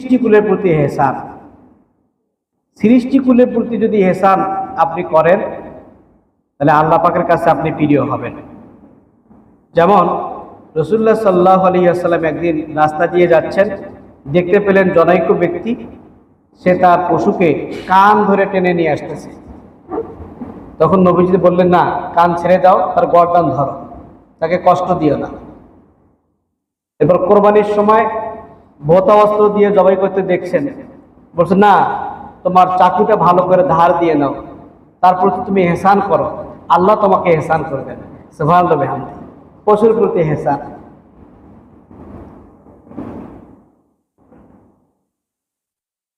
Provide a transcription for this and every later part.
সৃষ্টিকুলের প্রতি হেসান সৃষ্টিকুলের প্রতি যদি হেসান আপনি করেন, তাহলে আল্লাহ পাকের কাছে আপনি প্রিয় হবেন। যেমন রসুল্লাহ সাল্লাহ আলী আসসালাম একদিন রাস্তা দিয়ে যাচ্ছেন, দেখতে পেলেন জনৈক ব্যক্তি, সে তার পশুকে কান ধরে টেনে নিয়ে আসতেছে। তখন নবীজি বললেন, না, কান ছেড়ে দাও, তার গরদান ধরো, তাকে কষ্ট দিও না। এবার কোরবানির সময় ভোতা অস্ত্র দিয়ে জবাই করতে দেখছেন। বলছে, না, তোমার চাকুটা ভালো করে ধার দিয়ে নাও। তার প্রতি তুমি হেসান করো। আল্লাহ তোমাকে হেসান করবেন সুভান পশুর প্রতি হেসান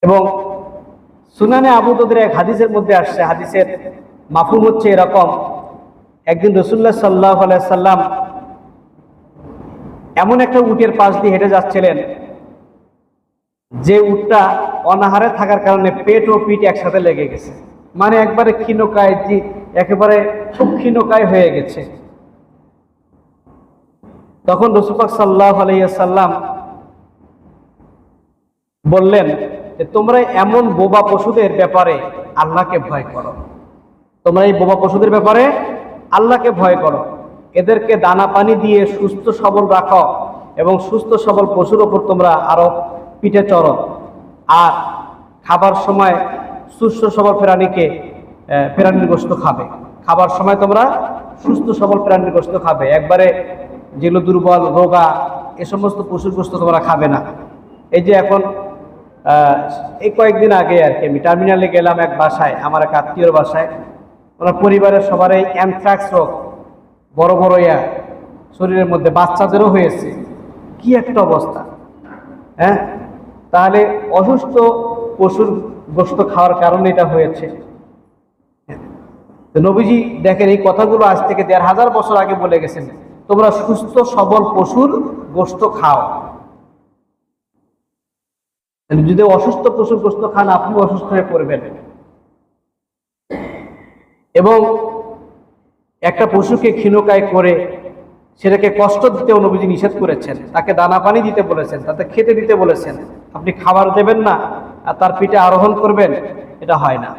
এবং সুনানে আবুদের এক হাদিসের মধ্যে আসছে। হাদিসের মাফুম হচ্ছে এরকম, একদিন রসুল্লাহ সাল্লাহ সাল্লাম এমন একটা উটের পাশ দিয়ে হেঁটে যাচ্ছিলেন। যে উটটা অনাহারে থাকার কারণে পেট ও পিঠ একসাথে লেগে গেছে। মানে একবারে ক্ষীণকায় জি, একেবারে খুব ক্ষীণকায় হয়ে গেছে। তখন রসুপাক সাল্লাহ আলাইসাল্লাম বললেন যে, তোমরা এমন বোবা পশুদের ব্যাপারে আল্লাহকে ভয় করো। তোমরা এই বোবা পশুদের ব্যাপারে আল্লাহকে ভয় করো। এদেরকে দানা পানি দিয়ে সুস্থ সবল রাখো এবং সুস্থ সবল পশুর ওপর তোমরা আরও পিঠে চড়ো আর খাবার সময় সুস্থ সবল প্রাণীকে প্রাণীর গোস্ত খাবে। খাবার সময় তোমরা সুস্থ সবল প্রাণীর গোস্ত খাবে। একবারে যেগুলো দুর্বল, রোগা, এ সমস্ত পশুর গোস্ত তোমরা খাবে না। এই যে এখন এই কয়েকদিন আগে আর কি আমি টার্মিনালে গেলাম এক বাসায়, আমার এক আত্মীয়র বাসায়। ওনার পরিবারের সবারই অ্যানথ্রাক্স রোগ, বড় বড় ইয়া, শরীরের মধ্যে বাচ্চাদেরও হয়েছে। কি একটা অবস্থা হ্যাঁ? তাহলে অসুস্থ পশুর গোস্ত খাওয়ার কারণে এটা হয়েছে। নবীজি দেখেন, এই কথাগুলো আজ থেকে দেড় হাজার বছর আগে বলে গেছেন, তোমরা সুস্থ, সবল পশুর গোস্ত খাও। যদি অসুস্থ পশুর গোস্ত খান আপনি অসুস্থ হয়ে পড়বেন। এবং একটা পশুকে ক্ষীণকায় করে সেটাকে কষ্ট দিতে নবীজি নিষেধ করেছেন, তাকে দানা পানি দিতে বলেছেন, তাতে খেতে দিতে বলেছেন। আপনি খাবার দেবেন না আর তার পিঠে আরোহণ করবেন এটা হয় না।